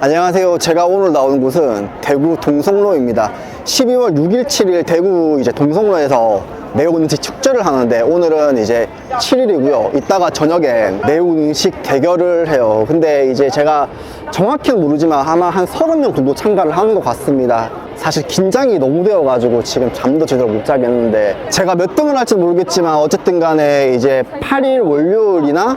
안녕하세요. 제가 오늘 나온 곳은 대구 동성로입니다. 12월 6일, 7일 대구 이제 동성로에서 매운 음식 축제를 하는데 오늘은 이제 7일이고요. 이따가 저녁에 매운 음식 대결을 해요. 근데 이제 제가 정확히는 모르지만 아마 한 30명 정도 참가를 하는 것 같습니다. 사실 긴장이 너무 되어가지고 지금 잠도 제대로 못 자겠는데 제가 몇 등을 할지 모르겠지만 어쨌든 간에 이제 8일 월요일이나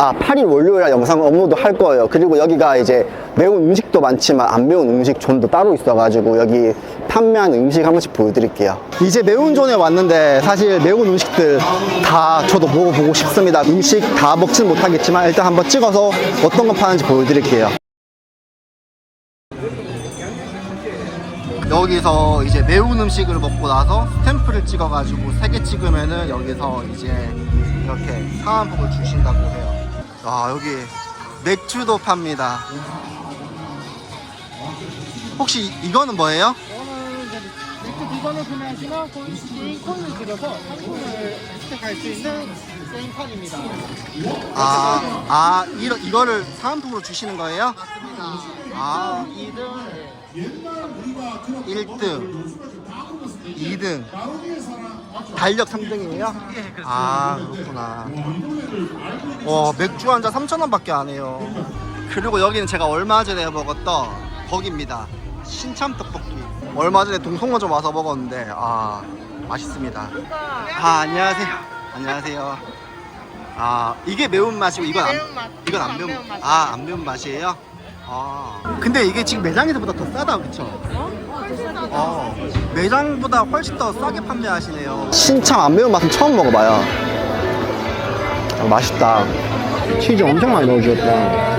아, 8일 월요일 영상 업로드 할 거예요. 그리고 여기가 이제 매운 음식도 많지만 안 매운 음식 존도 따로 있어 가지고 여기 판매하는 음식 한 번씩 보여드릴게요. 이제 매운 존에 왔는데 사실 매운 음식들 다 저도 먹어보고 싶습니다. 음식 다 먹지는 못하겠지만 일단 한번 찍어서 어떤 거 파는지 보여드릴게요. 여기서 이제 매운 음식을 먹고 나서 스탬프를 찍어가지고 세 개 찍으면은 여기서 이제 이렇게 상한복을 주신다고 해요. 아 여기 맥주도 팝니다. 혹시 이거는 뭐예요? 이거는 이제 맥주 비건을 구매하시면 코인, 코인을 들여서 상품을 획득할 수 있는 게임판입니다. 아, 아 이러, 이거를 사은품으로 주시는 거예요? 맞습니다. 아 1등 2등 달력 3등이에요? 아 그렇구나. 와 맥주 한 잔 3,000원 밖에 안 해요. 그리고 여기는 제가 얼마 전에 먹었던 거기입니다. 신참 떡볶이. 얼마 전에 동성로 좀 와서 먹었는데 아 맛있습니다. 아 안녕하세요. 안녕하세요. 아 이게 매운맛이고 이건 안. 이건 안안 매운 매운맛이에요. 아안 매운맛이에요? 아. 근데 이게 지금 매장에서보다 더 싸다 그쵸? 어, 매장보다 훨씬 더 싸게 판매하시네요. 신참 안 매운 맛은 처음 먹어봐요. 아, 맛있다. 치즈 엄청 많이 넣어주셨다.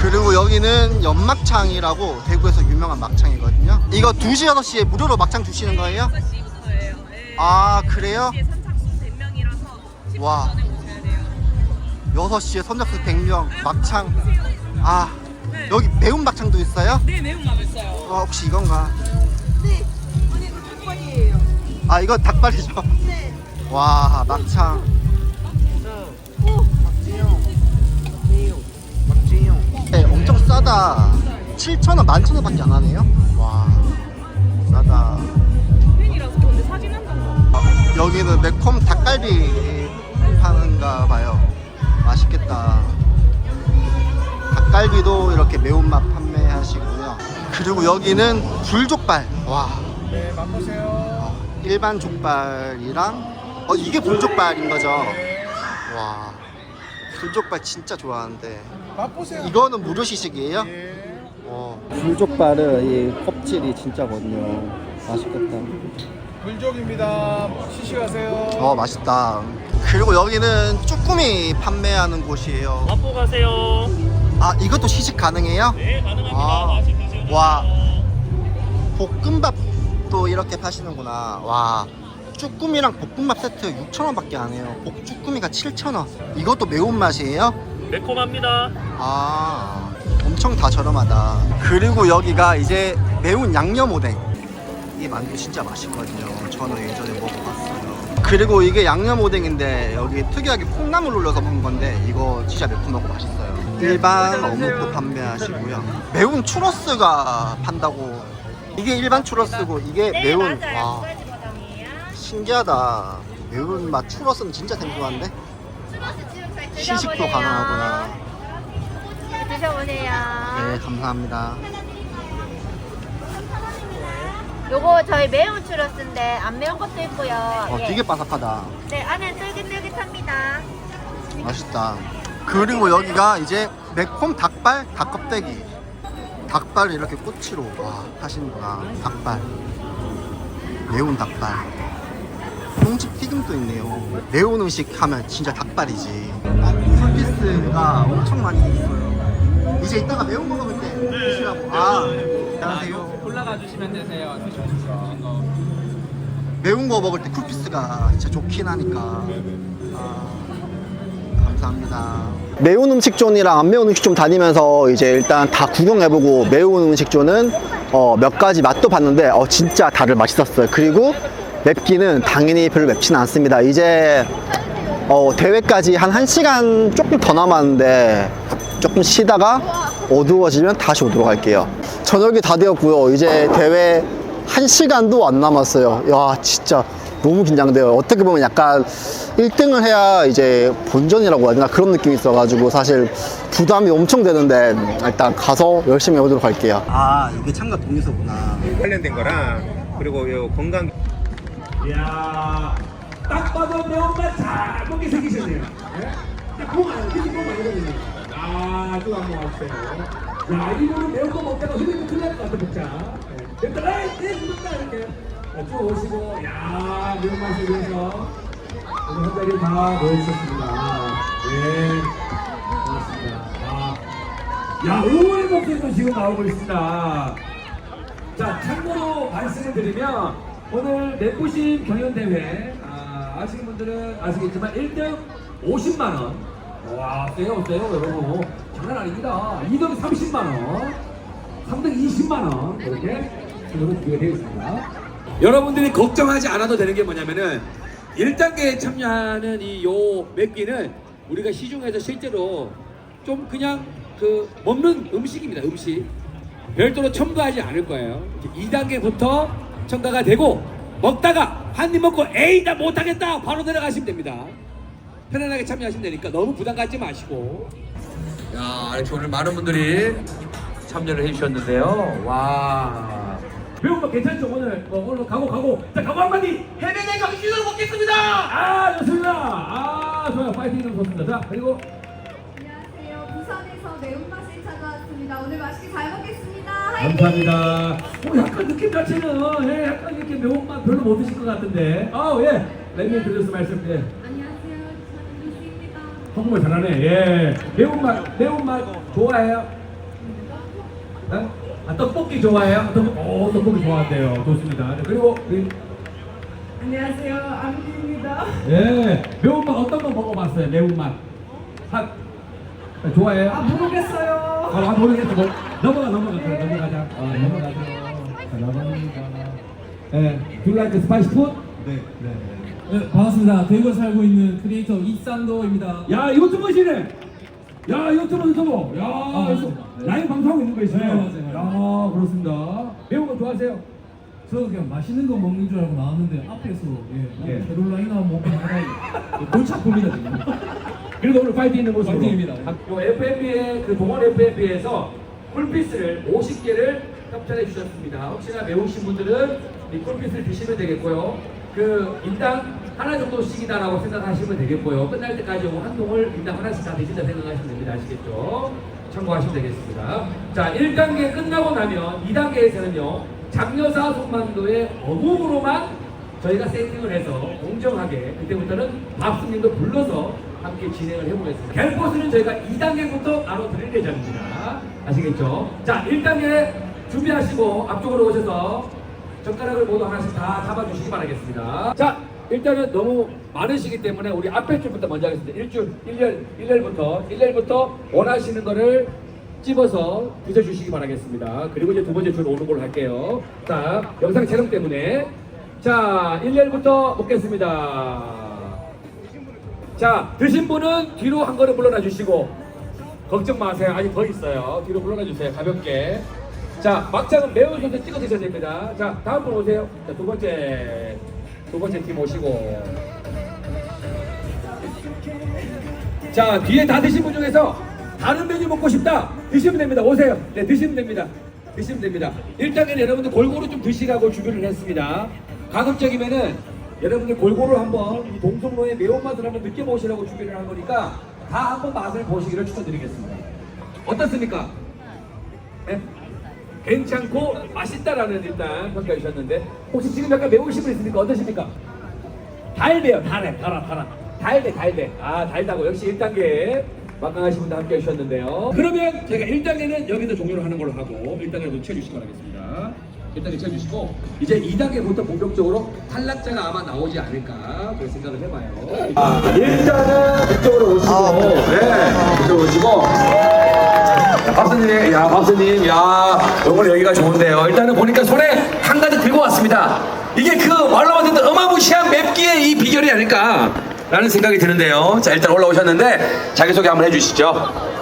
그리고 여기는 연막창이라고 대구에서 유명한 막창이거든요. 이거 2시, 6시에 무료로 막창 주시는 거예요? 6시부터예요. 네. 아, 그래요? 이게 선착순 100명이라서 10분 와. 전에 오셔야 돼요. 6시에 선착순 100명, 막창. 아, 여기 매운 막창도 있어요? 네, 매운맛 있어요. 어, 혹시 이건가? 네. 아니, 이거 닭발이에요. 아, 이거 닭발이죠? 네. 와, 막창. 네, 엄청 싸다. 7,000원, 11,000원밖에 안 하네요. 와, 싸다. 팬이라서 근데 사진 한 장. 아, 여기는 매콤 닭갈비 파는가 봐요. 맛있겠다. 닭갈비도 이렇게 매운맛 판매하시고요. 그리고 여기는 불족발. 와, 네, 맛보세요. 어, 일반 족발이랑 어 이게 불족발인 거죠? 와, 불족발 진짜 좋아하는데 맛보세요. 이거는 무료 시식이에요? 예. 어. 불족발은 이 껍질이 진짜거든요. 맛있겠다. 물족입니다. 시식하세요. 어 맛있다. 그리고 여기는 쭈꾸미 판매하는 곳이에요. 맛보 가세요. 아 이것도 시식 가능해요? 네, 가능합니다. 아, 드세요. 와. 볶음밥도 이렇게 파시는구나. 와. 쭈꾸미랑 볶음밥 세트 6,000원밖에 안 해요. 볶 쭈꾸미가 7,000원. 이것도 매운 맛이에요? 매콤합니다. 아, 엄청 다 저렴하다. 그리고 여기가 이제 매운 양념 오뎅. 이 만두 진짜 맛있거든요. 저는 예전에 먹어봤어요. 그리고 이게 양념 오뎅인데 여기 특이하게 콩나물 올려서 먹은 건데 이거 진짜 매콤하고 맛있어요. 일반 어묵도 판매하시고요. 매운 추러스가 판다고. 이게 일반 추러스고 이게 매운 와 신기하다. 매운 맛 추러스는 진짜 생소한데 시식도 가능하구나. 드셔보세요. 네, 감사합니다. 요거 저희 매운 추러스인데 안 매운 것도 있고요. 어, 예. 되게 바삭하다. 네, 안에 쫄깃쫄깃합니다. 맛있다. 그리고 여기가 이제 매콤 닭발, 닭껍데기. 닭발을 이렇게 꼬치로 와 하시는구나. 닭발. 매운 닭발. 홍집 튀김도 있네요. 매운 음식 하면 진짜 닭발이지. 풀피스가 엄청 많이 있어요. 이제 이따가 매운 거 먹을 때 드시라고. 아, 안녕하세요. 올라가 주시면 되세요. 드시고 싶으신 거. 매운 거 먹을 때 쿨피스가 진짜 좋긴 하니까. 아, 감사합니다. 매운 음식존이랑 안 매운 음식존 다니면서 이제 일단 다 구경해보고 매운 음식존은 어, 몇 가지 맛도 봤는데 어, 진짜 다들 맛있었어요. 그리고 맵기는 당연히 별로 맵지는 않습니다. 이제 어, 대회까지 한 1시간 조금 더 남았는데 조금 쉬다가 어두워지면 다시 오도록 할게요. 저녁이 다 되었고요. 이제 대회 1시간도 안 남았어요. 야, 진짜 너무 긴장돼요. 어떻게 보면 약간 1등을 해야 이제 본전이라고 해야 되나 그런 느낌이 있어가지고 사실 부담이 엄청 되는데 일단 가서 열심히 해보도록 할게요. 아, 이게 참가 동의서구나. 관련된 거랑 그리고 요 건강 이야, 딱 봐도 매운맛 잘 먹게 생기셨네요. 예? 딱 보면 알아요. 그치, 보면 알거든요. 아, 또 한번 와주세요. 야, 이거는 매운 거 먹다가 흐르면 큰일 날것 같아, 먹자. 라이, 네, 묻었다, 이렇게. 자, 쭉 오시고, 야, 매운맛을 위해서 오늘 한 자리 다 모여주셨습니다. 예, 고맙습니다. 아, 야, 응원의 목소리도 지금 나오고 있습니다. 자, 참고로 말씀을 드리면 오늘 내부심 경연대회 아, 아시는 분들은 아시겠지만 1등 50만 원. 와, 세요, 세요, 여러분. 장난 아닙니다. 2등 30만 원, 3등 20만 원 이렇게 지금 준비가 되어 있습니다. 여러분들이 걱정하지 않아도 되는 게 뭐냐면은 1단계에 참여하는 이 요 맵기는 우리가 시중에서 실제로 좀 그냥 그 먹는 음식입니다. 음식. 별도로 첨가하지 않을 거예요. 2단계부터 첨가가 되고 먹다가 한 입 먹고 에이 나 못하겠다 바로 내려가시면 됩니다. 편안하게 참여하시면 되니까 너무 부담 갖지 마시고 야 이렇게 오늘 많은 분들이 참여를 해주셨는데요. 와 배운 거 괜찮죠 오늘 어, 오늘 가고 가고 자 가고 한마디 해내내 정신으로 먹겠습니다. 아 좋습니다. 아 좋아요 파이팅 너무 좋습니다. 자 그리고 안녕하세요. 부산에서 매운맛을 찾아왔습니다. 오늘 맛있게 잘 먹겠습니다. 화이팅! 감사합니다. 오, 약간 느낌 자체는 예, 약간 이렇게 매운맛 별로 못 드실 것 같은데. 아 예. 랜님 들려서 말씀 예. 안녕하세요. 저는 루시입니다. 한국말 잘하네. 예. 매운맛 매운맛 좋아해요? 네? 아 떡볶이 좋아해요? 떡, 오 떡볶이 좋아한대요. 좋습니다. 네, 그리고 우리 안녕하세요. 아미입니다. 예 매운맛 어떤 거 먹어봤어요? 매운맛 한 아, 좋아해요? 아 모르겠어요. 아, 모르겠어. 뭐, 넘어가, 넘어가. 그래, 넘어가자. 아, 넘어가죠. 자, 넘어갑니다. 예, do you like the spicy food? 네, 반갑습니다. 대구에 살고 있는 크리에이터 이쌍도입니다. 야, 이것도 멋이네. 야, 이것도 유튜버. 야, 아, 맞습니다. 네. 라이브 방송하고 있는 거 있어요 네, 맞아요. 야, 그렇습니다. 매운 거 좋아하세요? 저 그냥 맛있는 거 먹는 줄 알고 나왔는데 앞에서 예, 예. 캐롤라이나 먹고 하다가 골치 아픕니다 지금. 그래도 오늘 파이팅 있는 모습으로. 파이팅입니다. 요 FMB의 그 동원 FMB에서 꿀피스를 50개를 협찬해 주셨습니다. 혹시나 매우신 분들은 이 꿀피스를 드시면 되겠고요. 그 인당 하나 정도씩이다라고 생각하시면 되겠고요. 끝날 때까지 요한 통을 인당 하나씩 다 드신다 생각하시면 됩니다. 아시겠죠? 참고하시면 되겠습니다. 자, 1단계 끝나고 나면 2단계에서는요. 장려사 손만두의 어묵으로만 저희가 세팅을 해서 공정하게 그때부터는 밥스님도 불러서 함께 진행을 해보겠습니다. 갤포스는 저희가 2단계부터 바로 드릴 예정입니다. 아시겠죠? 자, 1단계 준비하시고 앞쪽으로 오셔서 젓가락을 모두 하나씩 다 잡아주시기 바라겠습니다. 자, 일단은 너무 많으시기 때문에 우리 앞에 줄부터 먼저 하겠습니다. 1줄, 1열, 1열부터, 1열부터 원하시는 거를 찝어서 드셔주시기 바라겠습니다. 그리고 이제 두 번째 줄 오는 걸로 할게요. 자, 영상 촬영 때문에. 자, 1열부터 먹겠습니다. 자, 드신 분은 뒤로 한 걸음 물러나 주시고, 걱정 마세요. 아직 더 있어요. 뒤로 물러나 주세요. 가볍게. 자, 막장은 매운 소스 찍어 드셔야 됩니다. 자, 다음 분 오세요. 자, 두 번째, 두 번째 팀 오시고. 자, 뒤에 다 드신 분 중에서 다른 메뉴 먹고 싶다. 드시면 됩니다. 오세요. 네, 드시면 됩니다. 드시면 됩니다. 일단은 여러분들 골고루 좀 드시라고 준비를 했습니다. 가급적이면은 여러분들 골고루 한번 이 동성로의 매운맛을 한번 느껴보시라고 준비를 한 거니까 다 한번 맛을 보시기를 추천드리겠습니다. 어떻습니까? 네? 괜찮고 맛있다라는 일단 평가해 주셨는데 혹시 지금 약간 매우신 분 있습니까? 어떠십니까? 달배요 달해 달아 달아. 달배 달배. 아 달다고. 역시 1단계 막강하신 분들 함께 해주셨는데요. 그러면 제가 1단계는 여기서 종료를 하는 걸로 하고 1단계로 채워주시기 바라겠습니다 1단계 채워주시고 이제 2단계부터 본격적으로 탈락자가 아마 나오지 않을까 그런 생각을 해봐요 아, 일단은 이쪽으로 오시고 아, 네. 네 이쪽으로 오시고 박사님, 야 박사님, 야 오늘 여기가 좋은데요. 일단은 보니까 손에 한 가지 들고 왔습니다. 이게 그 말로만 듣던 어마무시한 맵기의 이 비결이 아닐까라는 생각이 드는데요. 자 일단 올라오셨는데 자기 소개 한번 해주시죠.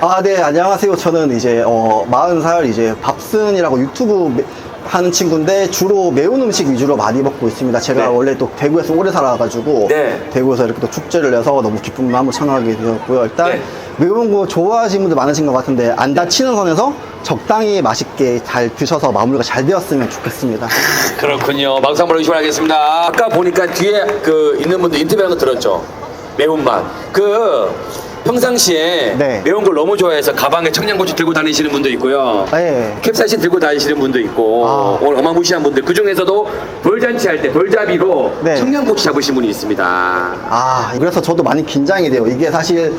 아, 네, 안녕하세요. 저는 이제, 어, 40살 이제 밥슨이라고 유튜브 매- 하는 친구인데 주로 매운 음식 위주로 많이 먹고 있습니다. 제가 네. 원래 또 대구에서 오래 살아가지고 네. 대구에서 이렇게 또 축제를 내서 너무 기쁜 마음을 청하게 되었고요. 일단 네. 매운 거 좋아하시는 분들 많으신 것 같은데 안 다치는 선에서 적당히 맛있게 잘 드셔서 마무리가 잘 되었으면 좋겠습니다. 그렇군요. 한번 해주시면 하겠습니다. 아까 보니까 뒤에 그 있는 분들 인터뷰하는 거 들었죠? 매운맛. 그 평상시에 네. 매운 걸 너무 좋아해서 가방에 청양고추 들고 다니시는 분도 있고요. 아, 예. 캡사이신 들고 다니시는 분도 있고 아. 오늘 어마무시한 분들 그 중에서도 돌잔치 할 때 돌잡이로 네. 청양고추 잡으신 분이 있습니다. 아, 그래서 저도 많이 긴장이 돼요. 이게 사실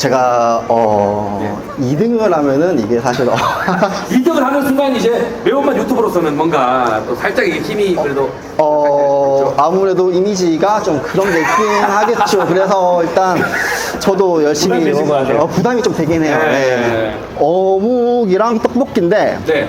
제가 어, 네. 2등을 하면은 이게 사실 어, 1등을 하는 순간 이제 매운맛 유튜버로서는 뭔가 또 살짝 이게 힘이 그래도 어, 아무래도 이미지가 좀 그런 게 있긴 하겠죠. 그래서 일단 저도 열심히 부담 되실 것 먹어야 돼요. 같아요. 어, 부담이 좀 되긴 해요. 네. 네. 어묵이랑 떡볶이인데 네.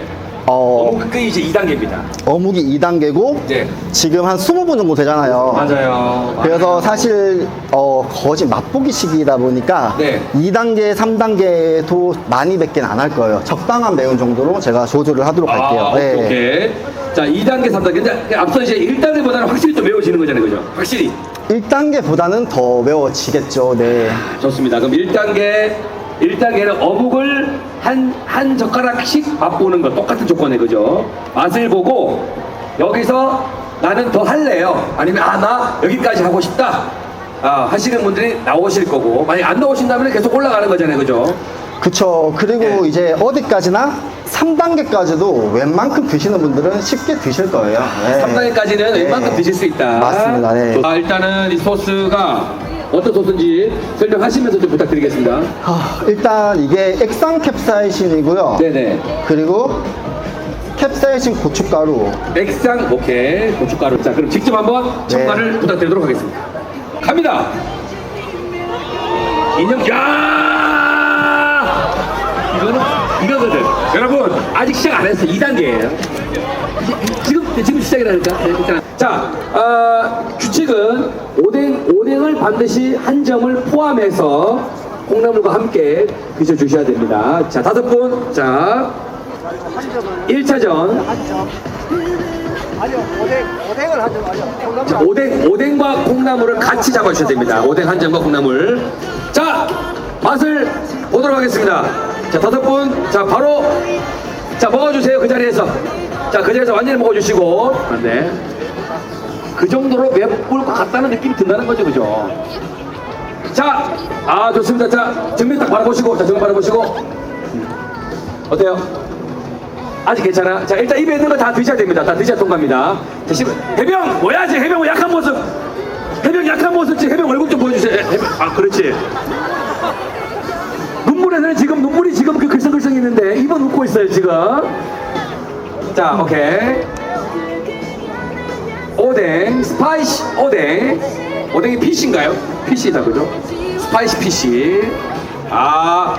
어, 어묵 그 이제 2단계입니다. 어묵이 2단계고 네. 지금 한 20분 정도 되잖아요. 맞아요. 그래서 사실 어, 거의 맛보기 시기이다 보니까 네. 2단계, 3단계도 많이 뵙긴 안 할 거예요. 적당한 매운 정도로 제가 조절을 하도록 할게요. 아, 네. 오케이, 오케이. 자, 2단계, 3단계. 근데 앞서 이제 1단계보다는 확실히 좀 매워지는 거잖아요. 그죠? 확실히. 1단계보다는 더 매워지겠죠. 네. 좋습니다. 그럼 1단계, 1단계는 어묵을 한, 한 젓가락씩 맛보는 거. 똑같은 조건에, 그죠? 맛을 보고, 여기서 나는 더 할래요. 아니면, 아, 나 여기까지 하고 싶다. 아, 하시는 분들이 나오실 거고, 만약 안 나오신다면 계속 올라가는 거잖아요. 그죠? 그쵸. 그리고 네. 이제 어디까지나 3단계까지도 웬만큼 드시는 분들은 쉽게 드실 거예요. 네. 3단계까지는 네. 웬만큼 드실 수 있다. 맞습니다. 네. 아, 일단은 이 소스가 어떤 소스인지 설명하시면서 좀 부탁드리겠습니다. 아, 일단 이게 액상 캡사이신이고요. 네네. 그리고 캡사이신 고춧가루. 액상, 오케이. 고춧가루. 자, 그럼 직접 한번 첨가를 부탁드리도록 하겠습니다. 갑니다! 인형, 야! 이거는, 이거거든. 여러분, 아직 시작 안 했어요. 2단계예요. 지금, 지금 시작이라니까. 네. 자, 어, 규칙은 오뎅, 오뎅을 반드시 한 점을 포함해서 콩나물과 함께 드셔주셔야 됩니다. 자, 다섯 분. 자, 1차전. 자, 오뎅, 오뎅과 콩나물을 같이 잡아주셔야 됩니다. 오뎅 한 점과 콩나물. 자, 맛을 보도록 하겠습니다. 자, 다섯 분. 자, 바로. 자, 먹어주세요. 그 자리에서. 자, 그 자리에서 완전히 먹어주시고. 네. 그 정도로 맵볼 것 같다는 느낌이 든다는 거죠. 그죠? 자, 아, 좋습니다. 자, 정면 딱 바라보시고. 자, 정면 바라보시고. 어때요? 아직 괜찮아. 자, 일단 입에 있는 거 다 드셔야 됩니다. 다 드셔야 통과입니다. 자, 시 해병! 뭐야, 지 해병 약한 모습! 해병 약한 모습, 지금 해병 얼굴 좀 보여주세요. 해- 해병. 아, 그렇지. 눈물에는 지금, 눈물이 지금 그 글썽글썽 있는데, 입은 웃고 있어요, 지금. 자, 오케이. 오뎅, 스파이시 오뎅. 오뎅이 피시인가요? 피시다, 그죠? 스파이시 피시. 아.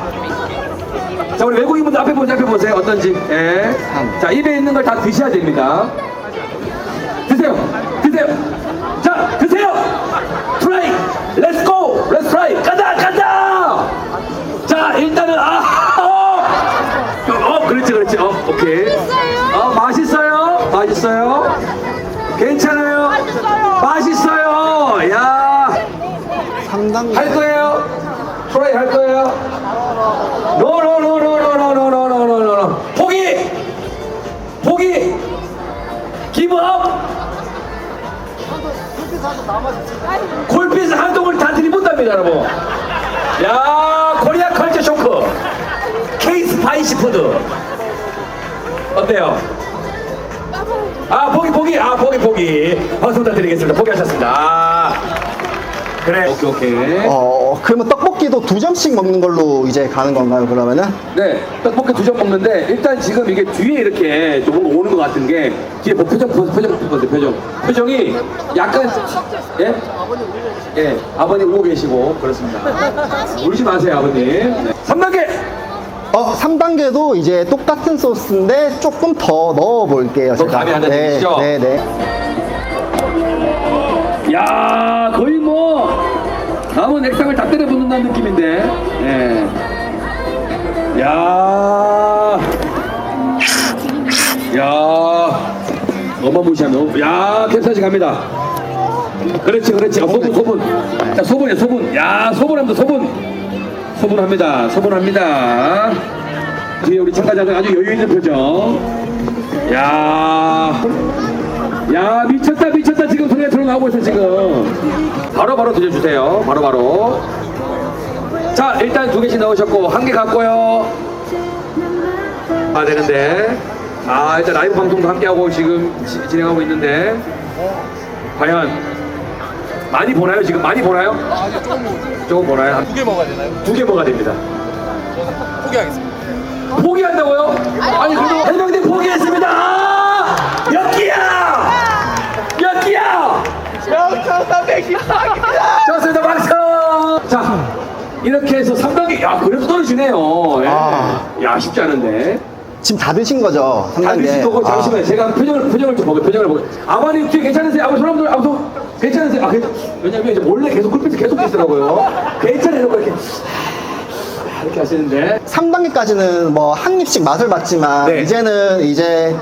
자, 우리 외국인분들 앞에 보세요, 앞에 보세요. 어떤지. 예. 자, 입에 있는 걸 다 드셔야 됩니다. 드세요. 드세요. 자, 드세요. 트라이. 렛츠 고. 렛츠 트라이. 다 들이본답니다 여러분. 야 코리아 컬처 쇼크. 케이스 파이시 푸드. 어때요? 아 포기 포기? 아 포기 포기. 박수 부탁드리겠습니다. 포기하셨습니다. 아, 그래 오케이 오케이 어, 그러면 떡볶이도 두 점씩 먹는 걸로 이제 가는 건가요, 그러면은? 네, 떡볶이 두 점 먹는데 일단 지금 이게 뒤에 이렇게 좀 오는 것 같은 게 뒤에 뭐 표정 보세요, 표정 보세요, 표정. 표정이 약간 예? 예, 아버님 오고 계시고 그렇습니다. 울지 마세요, 아버님. 네. 3단계. 어, 3단계도 이제 똑같은 소스인데 조금 더 넣어 볼게요. 더 감이 하나 네, 되시죠? 네, 네. 야, 남은 액상을 다 때려 붓는다는 느낌인데. 예. 야. 야. 어마무시하면. 야, 캡사지 갑니다. 그렇지, 그렇지. 어, 소분, 소분. 자, 소분이야, 소분. 야, 소분합니다, 소분. 소분합니다, 소분합니다. 뒤에 우리 참가자들 아주 여유 있는 표정. 야. 야, 미쳤다, 미쳤다. 지금 소리가 들어나오고 있어, 지금. 바로, 바로 드셔주세요. 바로, 바로. 자, 일단 두 개씩 넣으셨고, 한 개 갖고요. 아, 되는데. 아, 일단 라이브 방송도 함께하고 지금 지- 진행하고 있는데. 과연 많이 보나요, 지금? 많이 보나요? 조금 보나요? 두 개 먹어야 되나요? 두 개 먹어야 됩니다. 포기하겠습니다. 포기한다고요? 아니, 그래도 해병대 포기했습니다! 몇 끼야! 몇 끼야! 좋습니다, 박수! 자, 이렇게 해서 3단계, 야, 그래도 떨어지네요. 예. 아. 야, 쉽지 않은데. 지금 다 드신 거죠? 다 3단계. 드실 거고, 잠시만요. 제가 표정을, 표정을 좀 보게, 표정을 보게. 아버님, 뒤에 괜찮으세요? 아버님, 손 한번, 아버님, 괜찮으세요? 아, 괜 왜냐면 이제 몰래 계속 쿨빛을 계속 계시더라고요. 괜찮아요. 이렇게. 이렇게 하시는데. 3단계까지는 뭐 한 입씩 맛을 봤지만 네. 이제는 이제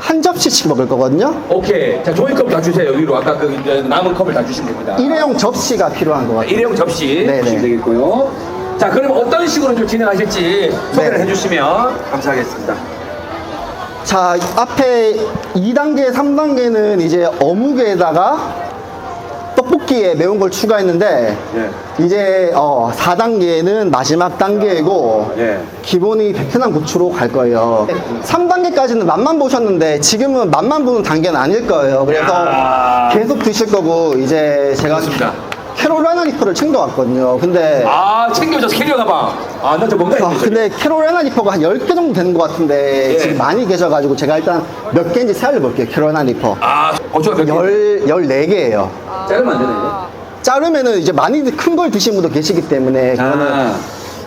한 접시씩 먹을 거거든요. 오케이. 자, 종이컵 다 주세요. 위로. 아까 그 이제 남은 컵을 다 주시면 됩니다. 일회용 접시가 필요한 것 같아요. 일회용 접시 네네. 주시면 되겠고요. 자, 그럼 어떤 식으로 좀 진행하실지 소개를 네. 해주시면 감사하겠습니다. 자, 앞에 2단계, 3단계는 이제 어묵에다가 떡볶이에 매운 걸 추가했는데 예. 이제 어, 4단계는 마지막 단계이고 예. 기본이 베트남 고추로 갈 거예요. 3단계까지는 맛만 보셨는데 지금은 맛만 보는 단계는 아닐 거예요. 그래서 야. 계속 드실 거고 이제 제가 맞습니다. 캐롤라이나 리퍼를 챙겨왔거든요. 근데 아, 챙겨줘서 캐리어 가방. 아, 나저 뭔가 아. 근데 캐롤라이나 리퍼가 한 10개 정도 되는 것 같은데 예. 지금 많이 계셔가지고 제가 일단 몇 개인지 세알려볼게요. 캐롤라이나 리퍼. 아, 어쩌가 몇 개? 열, 14개예요. 자르면 안 되나요? 자르면은 이제 많이 큰 걸 드시는 분도 계시기 때문에 그거는 아.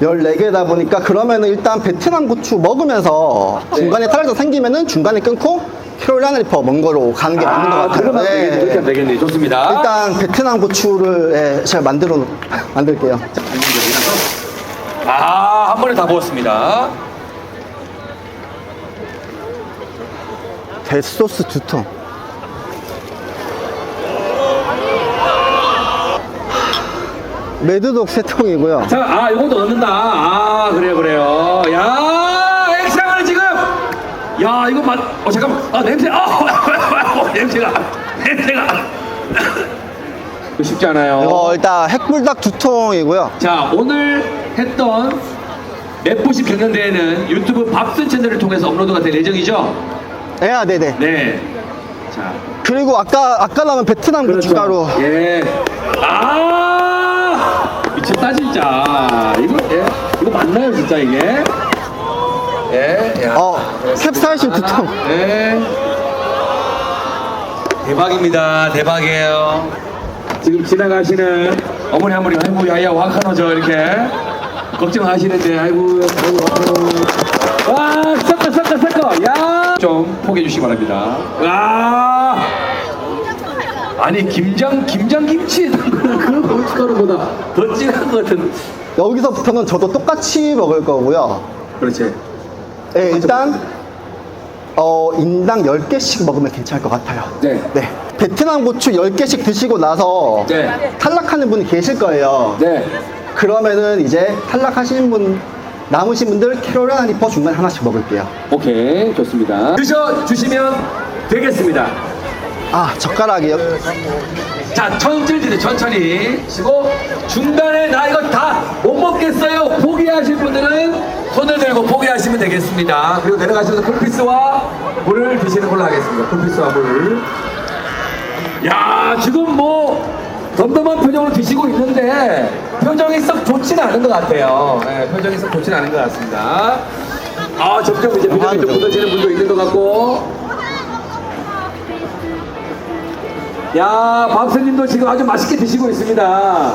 14개다 보니까 그러면은 일단 베트남 고추 먹으면서 네. 중간에 탈락자 생기면은 중간에 끊고 캐롤라이나 리퍼 먼 거로 가는 게 맞는 것 아, 같아요. 그러면 네. 되겠네. 그렇게 하면 되겠네. 좋습니다. 일단 베트남 고추를 예, 제가 만들어 놓- 만들게요. 아, 한 번에 다 부었습니다. 데소스 두 통. 매드독 세 통이고요. 자, 아, 이것도 넣는다. 아, 그래요, 그래요. 야, 액션을 지금. 야, 이거 맛. 어, 잠깐만. 아, 냄새. 아, 어, 냄새가. 냄새가. 이거 쉽지 않아요. 이거 일단 핵불닭 두 통이고요. 자, 오늘 했던 맵부십 경연대회는 유튜브 밥순 채널을 통해서 업로드가 될 예정이죠? 예, 아, 네네. 네. 자, 그리고 아까 아까 남은 베트남 그렇죠. 고춧가루. 예. 아! 미쳤다, 진짜. 이거, 예. 이거 맞나요, 진짜, 이게? 예. 야. 어, 캡사이신 두 통. 네. 대박입니다. 대박이에요. 지금 지나가시는 어머니 한 분이 아이고 야야 와카노죠 이렇게 걱정하시는데 아이고 아이고 와 섞어 섞어 섞어 야 좀 포기해 주시기 바랍니다. 와 아니 김장 김장 김치에 그 고춧가루보다 더 진한 것 같은 여기서부터는 저도 똑같이 먹을 거고요. 그렇지. 예, 일단 어, 인당 10개씩 먹으면 괜찮을 것 같아요. 네. 네. 베트남 고추 10개씩 드시고 나서 네. 탈락하는 분이 계실 거예요. 네. 그러면은 이제 탈락하시는 분 남으신 분들 캐롤라이나 리퍼 중간에 하나씩 먹을게요. 오케이 좋습니다. 드셔 주시면 되겠습니다. 아, 젓가락이요. 자, 천천히 드세요. 천천히. 쉬고 중간에 나 이거 다 못 먹겠어요. 포기하실 분들은 손을 들고 포기하시면 되겠습니다. 그리고 내려가셔서 쿨피스와 물을 드시는 걸로 하겠습니다. 쿨피스와 물. 야, 지금 뭐 덤덤한 표정으로 드시고 있는데 표정이 썩 좋지는 않은 것 같아요. 네, 표정이 썩 좋지는 않은 것 같습니다. 아, 점점 이제 표정이 좀 굳어지는 분도 있는 것 같고. 야, 밥스님도 지금 아주 맛있게 드시고 있습니다.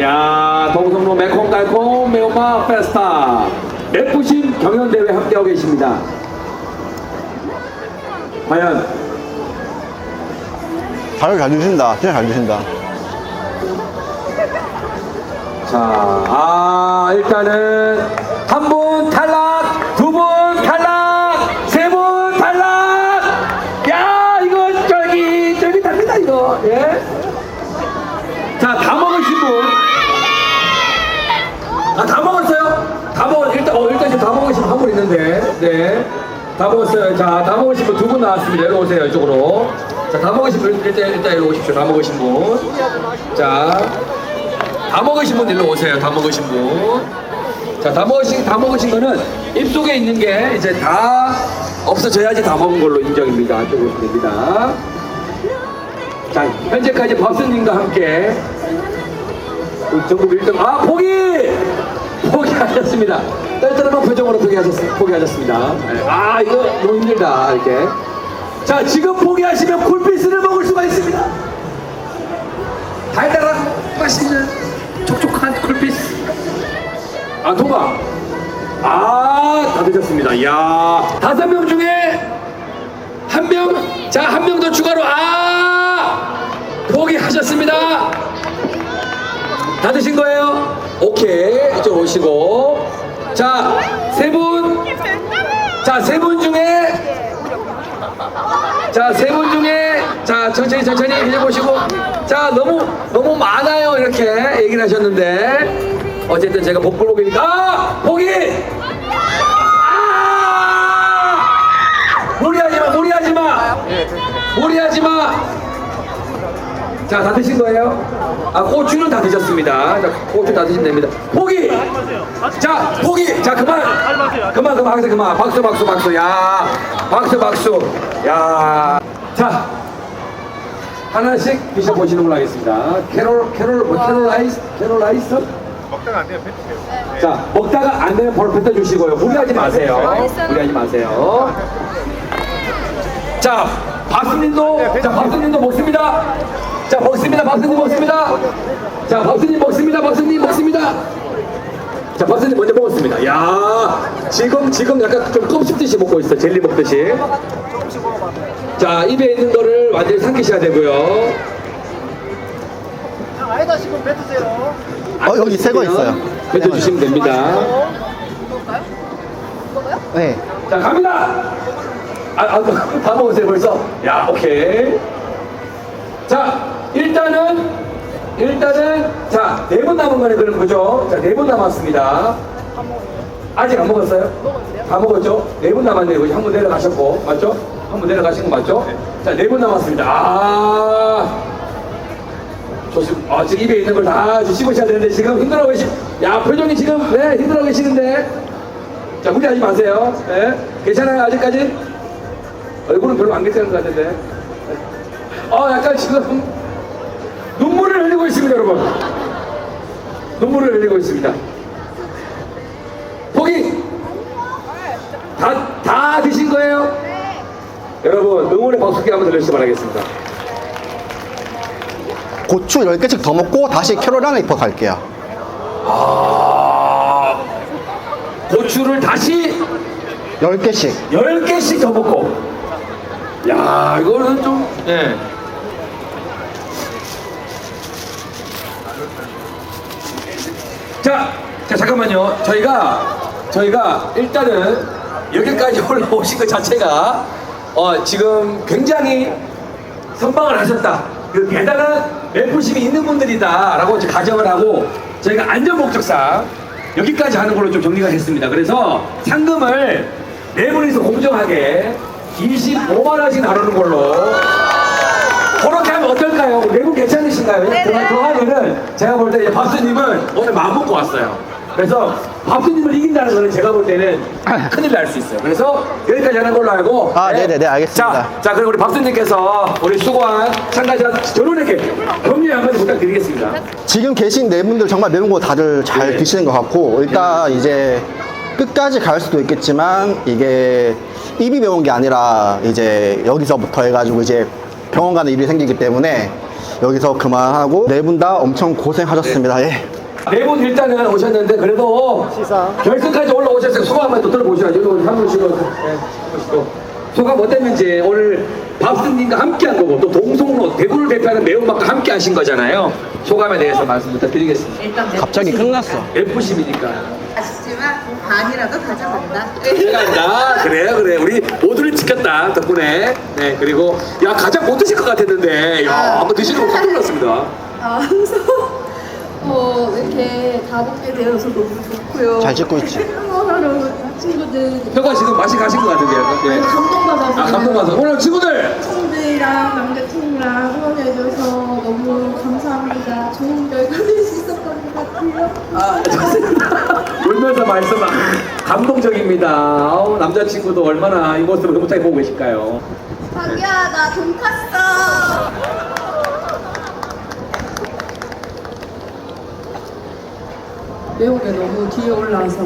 야, 동성로 매콤달콤 매운맛 페스타 맵부심 경연대회 함께하고 계십니다. 과연 잘잘 드신다. 진짜 잘 드신다. 자, 아, 일단은 한 분 탈락, 있는데, 네. 다 먹었어요. 자, 다 먹으신 분 두 분 나왔습니다. 일로 오세요, 이쪽으로. 자, 다 먹으신 분, 일단, 일단 일로 오십시오. 다 먹으신 분. 자, 다 먹으신 분 일로 오세요. 다 먹으신 분. 자, 다 먹으신, 다 먹으신 거는 입속에 있는 게 이제 다 없어져야지 다 먹은 걸로 인정입니다. 이쪽으로 됩니다. 자, 현재까지 밥선님과 함께 전국 1등, 아, 포기! 포기하셨습니다. 떨떠름한 표정으로 포기하셨, 포기하셨습니다. 네. 아, 이거 너무 힘들다, 이렇게. 자, 지금 포기하시면 쿨피스를 먹을 수가 있습니다. 달달한 맛있는 촉촉한 쿨피스. 아, 통과. 아, 다 드셨습니다. 이야. 다섯 명 중에 한 명, 자, 한 명 더 추가로, 아! 포기하셨습니다. 다 드신 거예요? 오케이. 이쪽 오시고. 자, 세 분. 자, 세 분 중에. 자, 세 분 중에. 자, 천천히, 천천히 해보시고. 자, 너무, 너무 많아요. 이렇게 얘기를 하셨는데. 어쨌든 제가 복불복이니까. 아! 포기! 아! 무리하지 마, 무리하지 마! 무리하지 마! 자, 다 드신 거예요? 아, 고추는 다 드셨습니다. 자, 고추 다 드시면 됩니다. 포기! 자, 포기! 자, 그만! 그만, 그만, 하세요, 그만. 박수, 박수, 박수. 야, 박수, 박수. 야. 자, 하나씩 드셔보시는 걸로 하겠습니다. 캐롤, 캐롤, 뭐, 캐롤라이스? 캐롤라이스? 먹다가 안 되면 뱉으세요. 자, 먹다가 안 되면 바로 뱉어 주시고요. 무리하지 마세요. 무리하지 마세요. 자, 박수님도, 자, 박수님도 먹습니다. 자, 먹습니다. 박수님 먹습니다. 자, 박수님 먹습니다. 박수님 먹습니다. 자, 박수님 먼저 먹었습니다. 야, 지금, 지금 약간 좀 껌 씹듯이 먹고 있어. 젤리 먹듯이. 자, 입에 있는 거를 완전히 삼키셔야 되고요. 아니다 지금 뱉으세요. 어, 여기 새 거 있어요. 뱉어 주시면 됩니다. 네. 자 갑니다. 아, 아, 다 먹었어요 벌써. 야, 오케이. 자, 일단은 일단은 자 네 분 남은 거네 그럼 그죠? 자, 네 분 남았습니다. 아직 안 먹었어요? 다 먹었죠? 네 분 남았네요. 한 분 내려가셨고 맞죠? 한 분 내려가신 거 맞죠? 자, 네 분 남았습니다. 아. 좋습니다. 아, 지금 입에 있는 걸 다 씹으셔야 되는데 지금 힘들어 계시. 야, 표정이 지금 네 힘들어 계시는데. 자, 무리하지 마세요. 네. 괜찮아요, 아직까지? 얼굴은 별로 안 괜찮은 것 같은데. 어, 약간 지금 눈물을 흘리고 있습니다, 여러분. 눈물을 흘리고 있습니다. 포기! 다, 다 드신 거예요? 여러분, 응원의 박수기 한번 들려주시기 바라겠습니다. 고추 10개씩 더 먹고 다시 캐롤라나 입어 갈게요. 아, 고추를 다시 10개씩. 10개씩 더 먹고. 야, 이거는 좀, 예. 자, 자, 잠깐만요. 저희가, 저희가 일단은 여기까지 올라오신 것 자체가, 어, 지금 굉장히 선방을 하셨다. 그 대단한 멘토십이 있는 분들이다라고 가정을 하고 저희가 안전 목적상 여기까지 하는 걸로 좀 정리가 됐습니다. 그래서 상금을 네 분이서 공정하게 25만 원씩 나누는 걸로 그렇게 하면 어떨까요? 네분 괜찮 으신가요? 네, 그 하면은 제가 볼때 밥수님은 오늘 마음 먹고 왔어요. 그래서 밥수님을 이긴다는 거는 제가 볼 때는 큰일 날 수 있어요. 그래서 여기까지 하는 걸로 알고 아, 네 네 네, 알겠습니다. 자, 자 그럼 우리 박수님께서 우리 수고한 참가자 전원에게 격려 한마디 부탁드리겠습니다. 지금 계신 네 분들 정말 매운 거 다들 잘 네. 드시는 것 같고 일단 이제 끝까지 갈 수도 있겠지만 이게 입이 매운 게 아니라 이제 여기서부터 해가지고 이제 병원 가는 일이 생기기 때문에 여기서 그만하고 네 분 다 엄청 고생하셨습니다. 예. 네분 일단은 오셨는데 그래도 결승까지 올라오셨어요. 수고 한번 또 들어보셔야죠. 여기 한 분씩 네. 소감 어땠는지 오늘 밥스님과 함께 한 거고 또 동성로 대구를 대표하는 매운맛과 함께 하신 거잖아요. 소감에 대해서 말씀 부탁드리겠습니다. 일단 갑자기 끝났어. F심이니까. 아쉽지만 반이라도 가져간다. 제가 그래요 그래 우리 모두를 지켰다 덕분에. 네 그리고 야 가장 못 드실 것 같았는데. 야 한번 드시는 거 깜짝 놀랐습니다. 아, 항상 어, 이렇게 다 먹게 되어서 너무 좋고요. 잘 찍고 있지. 하루 친구들 혀가 지금 맛이 가신 것 같은데요. 네. 감동받아서 아 감동받아서 오늘 친구들 친구들이랑 남자친구랑 응원해줘서 너무 감사합니다. 좋은 결과 낼수 있었던 것 같아요. 아, 좋습니다. 울면서 말씀 감동적입니다. 아우, 남자친구도 얼마나 이 모습을 흐뭇하게 보고 계실까요? 자기야 나 돈 탔어. 매운 게 너무 뒤에 올라와서.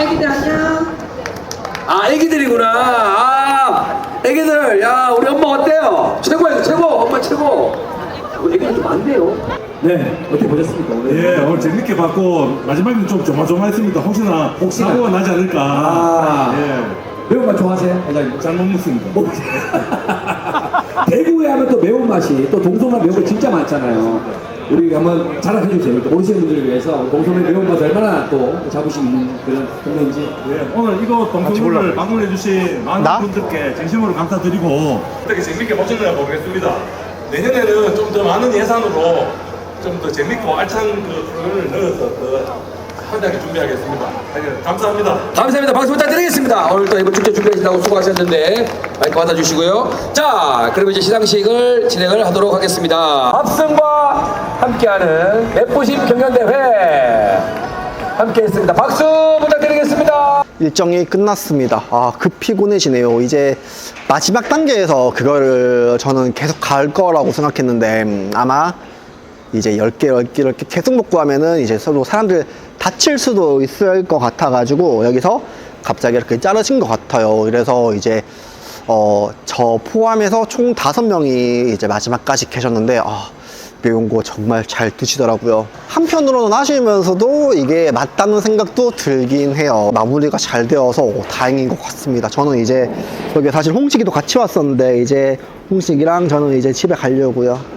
애기들 안녕. 아, 애기들이구나. 아, 애기들. 야, 우리 엄마 어때요? 최고예요, 최고. 엄마 최고. 우리 애기들 좀 많네요. 네, 어떻게 보셨습니까? 오늘? 예, 오늘 재밌게 봤고 마지막에는 좀 조마조마했습니다. 혹시나, 혹시나. 사고가 나지 않을까. 아. 예, 매운맛 좋아하세요? 회장님? 잘 못 먹습니다. 대구에 하면 또 매운맛이 또 동성로 매운 거 진짜 많잖아요. 우리 한번 자랑해 주세요. 또 모르시는 분들을 위해서 동성로 매운맛 얼마나 또 자부심 있는 그런 동네인지. 예, 오늘 이거 동성로를 방문해 주신 많은 나? 분들께 진심으로 감사드리고 어떻게 재밌게 보셨나 모르겠습니다. 내년에는 좀 더 많은 예산으로 좀 더 재밌고 알찬 그 프로그램을 넣어서 더 환하게 준비하겠습니다. 예, 감사합니다. 감사합니다. 박수 부탁드리겠습니다. 오늘 또 이번 축제 준비하신다고 수고하셨는데 마이크 받아주시고요. 자, 그럼 이제 시상식을 진행을 하도록 하겠습니다. 합승과 함께하는 예쁘심 경연대회 함께했습니다. 박수 부탁드리겠습니다. 일정이 끝났습니다. 아, 급 피곤해지네요. 이제 마지막 단계에서 그거를 저는 계속 갈 거라고 생각했는데, 음, 아마 이제 10개, 10개, 10개 계속 먹고 하면은 이제 서로 사람들 다칠 수도 있을 것 같아가지고, 여기서 갑자기 이렇게 자르신 것 같아요. 그래서 이제, 어, 저 포함해서 총 다섯 명이 이제 마지막까지 계셨는데, 아, 매운 거 정말 잘 드시더라고요. 한편으로는 하시면서도 이게 맞다는 생각도 들긴 해요. 마무리가 잘 되어서 다행인 것 같습니다. 저는 이제 여기 사실 홍식이도 같이 왔었는데 이제 홍식이랑 저는 이제 집에 가려고요.